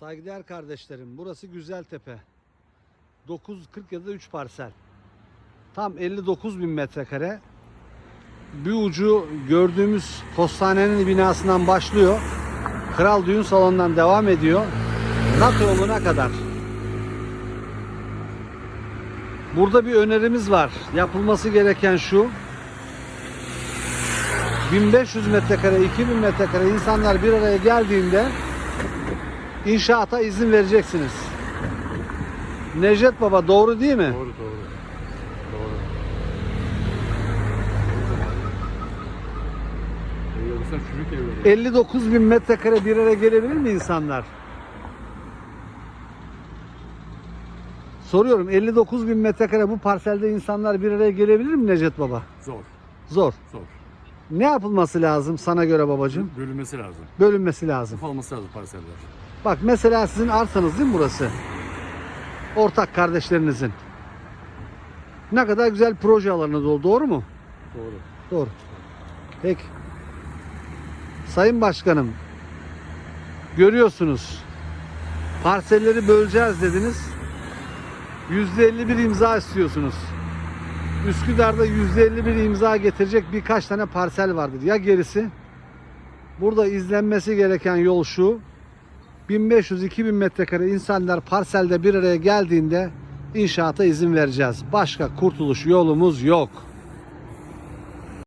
Saygıdeğer kardeşlerim, burası Güzeltepe. 940 ya da 3 parsel. Tam 59 bin metrekare. Bir ucu gördüğümüz postanenin binasından başlıyor. Kral Düğün Salonu'ndan devam ediyor. Nak yoluna kadar. Burada bir önerimiz var. Yapılması gereken şu. 1500 metrekare, 2000 metrekare insanlar bir araya geldiğinde inşaata izin vereceksiniz. Necdet Baba doğru değil mi? Doğru doğru. Doğru. Çürük evleri. 59 bin metrekare bir araya gelebilir mi insanlar? Soruyorum 59 bin metrekare bu parselde insanlar bir araya gelebilir mi Necdet Baba? Zor. Zor. Zor. Ne yapılması lazım sana göre babacığım? Bölünmesi lazım. Bölünmesi lazım. Ufalması lazım parseller. Bak mesela sizin arsanız değil mi burası? Ortak kardeşlerinizin. Ne kadar güzel proje alanı dolu doğru mu? Doğru. Doğru. Peki. Sayın Başkanım, görüyorsunuz. Parselleri böleceğiz dediniz. %51 imza istiyorsunuz. Üsküdar'da %51 imza getirecek birkaç tane parsel vardır. Ya gerisi? Burada izlenmesi gereken yol şu. 1500-2000 metrekare insanlar parselde bir araya geldiğinde inşaata izin vereceğiz. Başka kurtuluş yolumuz yok.